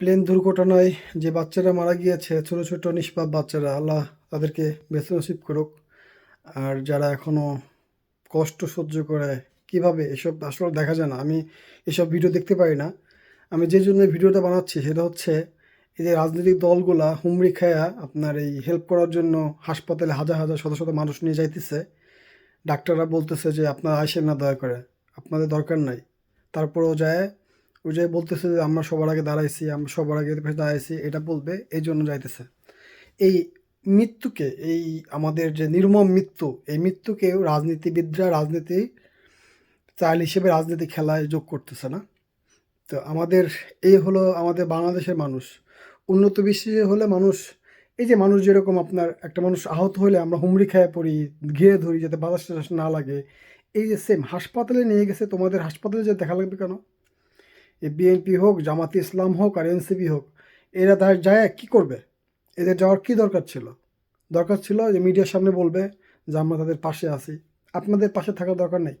Plane দুর্ঘটনায় যে বাচ্চারা মারা গিয়েছে, ছোট ছোট নিষ্পাপ বাচ্চারা, আল্লাহ তাদেরকে বেঁচে নসিব করুক। আর যারা এখনও কষ্ট সহ্য করে, কীভাবে এসব আসলে দেখা যায় না। আমি এসব ভিডিও দেখতে পারি না। আমি যে জন্য ভিডিওটা বানাচ্ছি, সেটা হচ্ছে এই যে রাজনৈতিক দলগুলা হুমড়ি খায়া আপনার এই হেল্প করার জন্য হাসপাতালে হাজার হাজার শত শত মানুষ নিয়ে যাইতেছে। ডাক্তাররা বলতেছে যে, আপনারা আসেন না, দয়া করে। আপনাদের দরকার নাই। তারপরেও যায় ওই যে বলতেছে যে আমরা সবার আগে দাঁড়াইছি, আমরা সবার আগে পাশে দাঁড়াইছি, এটা বলবে, এই জন্য যাইতেছে। এই মৃত্যুকে, এই আমাদের যে নির্মম মৃত্যু, এই মৃত্যুকেও রাজনীতিবিদরা রাজনীতি চাল হিসেবে রাজনীতি খেলায় যোগ করতেছে না। তো আমাদের, এই হলো আমাদের বাংলাদেশের মানুষ। উন্নত বিশ্বে হলে মানুষ, এই যে মানুষ যেরকম আপনার একটা মানুষ আহত হলে আমরা হুমড়ি খেয়ে পড়ি, ঘিরে ধরি যাতে বাতাস না লাগে, এই যে সেম হাসপাতালে নিয়ে গেছে, তোমাদের হাসপাতালে যে দেখা লাগবে কেন? এই বিএনপি হোক, জামাতি ইসলাম হোক আর এনসিপি হোক, এরা তার যায় কি করবে? এদের যাওয়ার কি দরকার ছিল? দরকার ছিল যে মিডিয়ার সামনে বলবে যে, আমরা তাদের পাশে আছি। আপনাদের পাশে থাকার দরকার নেই।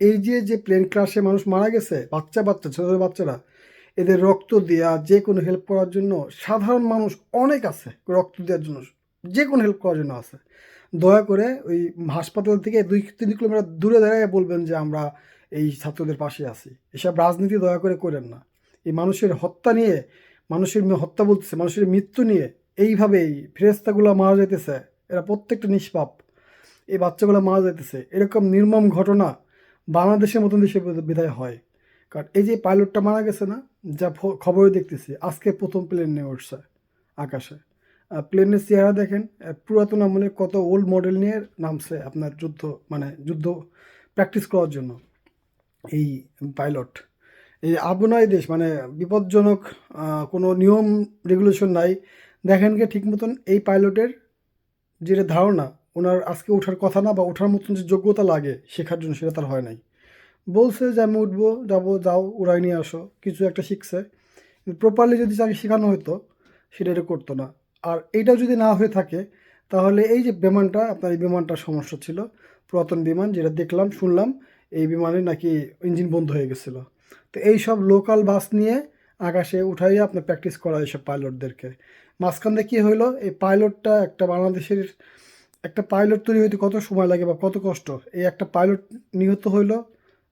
এই যে যে প্লেন ক্রাশে মানুষ মারা গেছে, বাচ্চা বাচ্চা, ছোটো ছোটো বাচ্চারা, এদের রক্ত দেওয়া যে কোনো হেল্প করার জন্য সাধারণ মানুষ অনেক আছে, রক্ত দেওয়ার জন্য, যে কোনো হেল্প করার জন্য আছে। দয়া করে ওই হাসপাতাল থেকে দুই তিন কিলোমিটার দূরে দাঁড়িয়ে বলবেন যে, আমরা এই ছাত্রদের পাশে আছি। এসব রাজনীতি দয়া করে করেন না। এই মানুষের হত্যা নিয়ে, মানুষের হত্যা বলতেছে, মানুষের মৃত্যু নিয়ে এইভাবেই ফেরেস্তাগুলো মারা যাইতেছে। এরা প্রত্যেকটা নিষ্পাপ। এই বাচ্চাগুলো মারা যাইতেছে। এরকম নির্মম ঘটনা বাংলাদেশের মতন দেশে বিদায় হয়। কারণ এই যে পাইলটটা মারা গেছে না, যা খবরে দেখতেছি, আজকে প্রথম প্লেন নিয়ে উঠছে আকাশে। প্লেনের চেহারা দেখেন পুরাতন আমলের কত ওল্ড মডেল নিয়ে নামছে আপনার যুদ্ধ মানে যুদ্ধ প্র্যাকটিস করার জন্য। এই পাইলট। এই আবনায় দেশ মানে বিপজ্জনক কোনো নিয়ম রেগুলেশন নাই। দেখেন কি ঠিক মতন এই পাইলটের যেটা ধারণা, ওনার আজকে ওঠার কথা না বা ওঠার মতন যে যোগ্যতা লাগে শেখার জন্য সেটা তার হয় নাই। বলছে যে আমি উঠবো, যাব, যাও, উড়াই নিয়ে আসো, কিছু একটা শিখছে। প্রপারলি যদি তাকে শেখানো হতো সেটা এটা করতো না। আর এইটাও যদি না হয়ে থাকে, তাহলে এই যে বিমানটা, আপনার এই বিমানটার সমস্যা ছিল, পুরাতন বিমান যেটা দেখলাম, শুনলাম এই বিমানে নাকি ইঞ্জিন বন্ধ হয়ে গেছিল। তো এই সব লোকাল বাস নিয়ে আকাশে উঠাইয়ে আপনার প্র্যাকটিস করা এইসব পাইলটদেরকে মাঝখান দিয়ে কী হইল, এই পাইলটটা একটা বাংলাদেশের একটা পাইলট তৈরি হইতে কত সময় লাগে বা কত কষ্ট? এই একটা পাইলট নিহত হইল,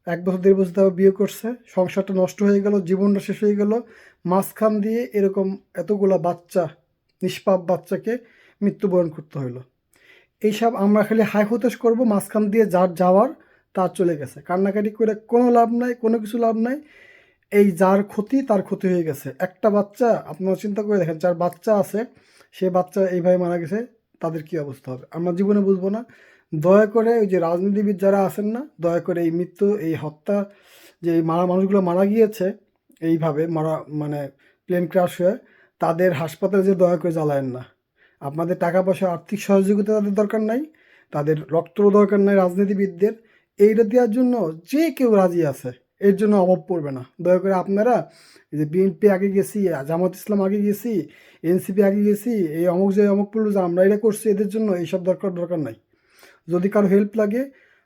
এক বছর, দেড় বছর তাও বিয়ে করছে, সংসারটা নষ্ট হয়ে গেল, জীবনটা শেষ হয়ে গেল। মাঝখান দিয়ে এরকম এতগুলা বাচ্চা, নিষ্পাপ বাচ্চাকে মৃত্যুবরণ করতে হইল। এইসব আমরা খালি হাই হতাশ করব, মাঝখান দিয়ে যার যাওয়ার তার চলে গেছে। কান্নাকাটি করে কোনো লাভ নাই, কোনো কিছু লাভ নাই। এই যার ক্ষতি, তার ক্ষতি হয়ে গেছে। একটা বাচ্চা, আপনারা চিন্তা করে দেখেন, যার বাচ্চা আছে, সে বাচ্চা এইভাবে মারা গেছে, তাদের কি অবস্থা হবে? আমরা জীবনে বুঝব না। দয়া করে ওই যে রাজনীতিবিদ যারা আছেন না, দয়া করে এই মৃত্যু, এই হত্যা, যে মারা মানুষগুলো মারা গিয়েছে, এইভাবে মারা মানে প্লেন ক্রাশ হয়ে তাদের হাসপাতালে যে দয়া করে জ্বালায়েন না। আপনাদের টাকা পয়সা আর্থিক সহযোগিতা তাদের দরকার নাই, তাদের রক্তরও দরকার নাই রাজনীতিবিদদের। এইটা দেওয়ার জন্য যে কেউ রাজি আছে, এর জন্য অভাব পড়বে না। দয়া করে আপনারা যে বিএনপি আগে গেছি, জামাত ইসলাম আগে গেছি, এনসিপি আগে গেছি, এই অমুক যে অমুক পড়ল যে আমরা এটা করছি, এদের জন্য এইসব দরকার দরকার নাই। যদি কারও হেল্প লাগে,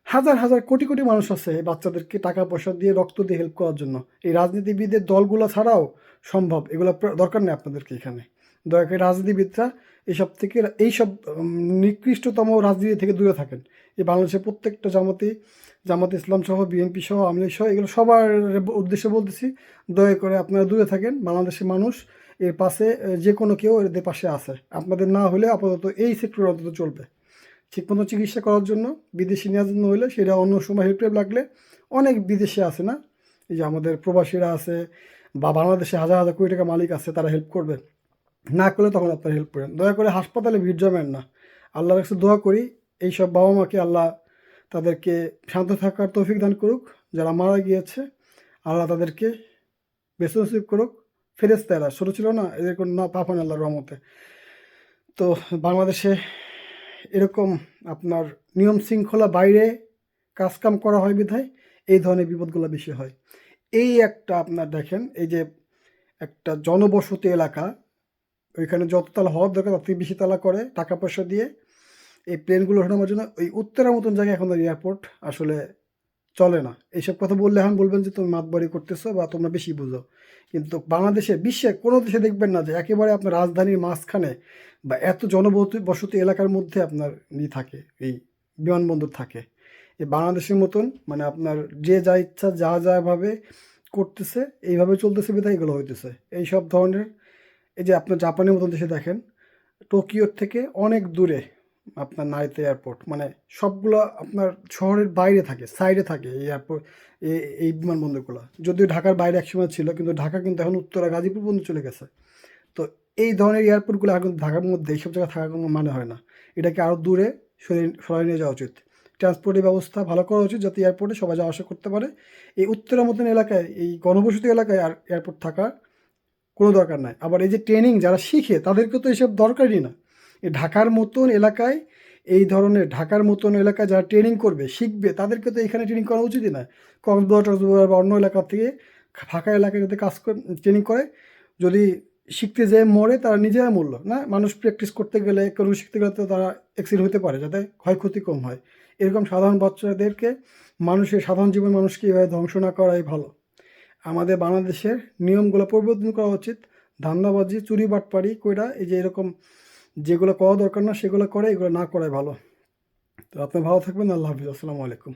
হাজার হাজার কোটি কোটি মানুষ আছে এই বাচ্চাদেরকে টাকা পয়সা দিয়ে রক্ত দিয়ে হেল্প করার জন্য। এই রাজনীতিবিদের দলগুলো ছাড়াও সম্ভব, এগুলো দরকার নেই আপনাদেরকে এখানে। দয়া করে রাজনীতিবিদরা এইসব থেকে, এইসব নিকৃষ্টতম রাজনীতি থেকে দূরে থাকেন। এই বাংলাদেশের প্রত্যেকটা জামাতি, জামাত ইসলাম সহ, বিএনপি সহ, আওয়ামী লীগ সহ, এগুলো সবার উদ্দেশ্যে বলতেছি, দয়া করে আপনারা দূরে থাকেন, বাংলাদেশের মানুষ এর পাশে যে কোনো কেউ এদের পাশে আছে। আপনাদের না হলে আপাতত এই সেক্টর অন্তত চলবে। ঠিকমতো চিকিৎসা করার জন্য, বিদেশি নেওয়ার জন্য হলে সেটা অন্য সময় হেল্প টেল্প লাগলে অনেক বিদেশে আছে না? এই যে আমাদের প্রবাসীরা আছে বা বাংলাদেশে হাজার হাজার কোটি টাকা মালিক আছে, তারা হেল্প করবে। না করলে তখন আপনারা হেল্প করেন। দয়া করে হাসপাতালে ভিড় জমেন না। আল্লাহর কাছে দোয়া করি এইসব বাবা মাকে আল্লাহ তাদেরকে শান্ত থাকার তৌফিক দান করুক। যারা মারা গিয়েছে, আল্লাহ তাদেরকে নসিব করুক। ফেরেস্তারা ছোটো ছিল না, এদের কোনো না পাফান আল্লাহ রহমতে। তো বাংলাদেশে এরকম আপনার নিয়ম শৃঙ্খলা বাইরে কাজকাম করা হয় বিধায় এই ধরনের বিপদগুলো বেশি হয়। এই একটা আপনার দেখেন, এই যে একটা জনবসতি এলাকা, ওইখানে যত তালা হওয়ার দরকার, তার থেকে বেশি তালা করে টাকা পয়সা দিয়ে এই প্লেনগুলো ওঠানোর জন্য ওই উত্তরা মতন জায়গায় এখন এয়ারপোর্ট আসলে চলে না। এইসব কথা বললে এখন বলবেন যে, তুমি মাতবাড়ি করতেছো বা তোমরা বেশি বুঝো। কিন্তু বাংলাদেশে, বিশ্বে কোনো দেশে দেখবেন না যে, একেবারে আপনার রাজধানীর মাঝখানে বা এত জনবসতি বসতি এলাকার মধ্যে আপনার ই থাকে, এই বিমানবন্দর থাকে। এই বাংলাদেশের মতন মানে আপনার যে যা ইচ্ছা, যা যাভাবে করতেছে, এইভাবে চলতেছে, বিধায় এগুলো হইতেছে। এই সব ধরনের, এই যে আপনার জাপানের মতন দেশে দেখেন, টোকিওর থেকে অনেক দূরে আপনার নাইতে এয়ারপোর্ট মানে সবগুলো আপনার শহরের বাইরে থাকে সাইডে থাকে এই এয়ারপোর্ট এই বিমানবন্দরগুলো। যদিও ঢাকার বাইরে একসময় ছিল, কিন্তু ঢাকা কিন্তু এখন উত্তরা, গাজীপুর পর্যন্ত চলে গেছে। তো এই ধরনের এয়ারপোর্টগুলো এখন ঢাকার মধ্যে, এইসব জায়গায় থাকার কোনো মানে হয় না। এটাকে আরও দূরে সরিয়ে সরাই নিয়ে যাওয়া উচিত। ট্রান্সপোর্টের ব্যবস্থা ভালো করা উচিত, যাতে এয়ারপোর্টে সবাই যাওয়া আসা করতে পারে। এই উত্তরা মতন এলাকায়, এই গণবসতি এলাকায় আর এয়ারপোর্ট থাকা কোনো দরকার নাই। আবার এই যে ট্রেনিং যারা শিখে, তাদেরকে তো এসব দরকারই না। ঢাকার মতন এলাকায়, এই ধরনের ঢাকার মতন এলাকায় যারা ট্রেনিং করবে, শিখবে, তাদেরকে তো এখানে ট্রেনিং করা উচিতই না। কক্সবাজার, টক্সবাজার বা অন্য এলাকা থেকে ফাঁকা এলাকায় যাতে কাজ ট্রেনিং করে, যদি শিখতে যেয়ে মরে তারা নিজেরা মরলো, না? মানুষ প্র্যাকটিস করতে গেলে কোনো শিখতে গেলে তো তারা অ্যাক্সিডেন্ট হতে পারে, যাতে ক্ষয়ক্ষতি কম হয়। এরকম সাধারণ বাচ্চাদেরকে মানুষের সাধারণ জীবন মানুষকে এভাবে ধ্বংস না করাই ভালো। আমাদের বাংলাদেশের নিয়মগুলো পরিবর্তন করা উচিত। ধান্দাবাজি, চুরি বাটপাড়ি কইরা, এই যে এরকম যেগুলো করা দরকার না, সেগুলো করে, এগুলো না করাই ভালো। তো আপনি ভালো থাকবেন, আল্লাহ হাফিজ। আসসালামু আলাইকুম।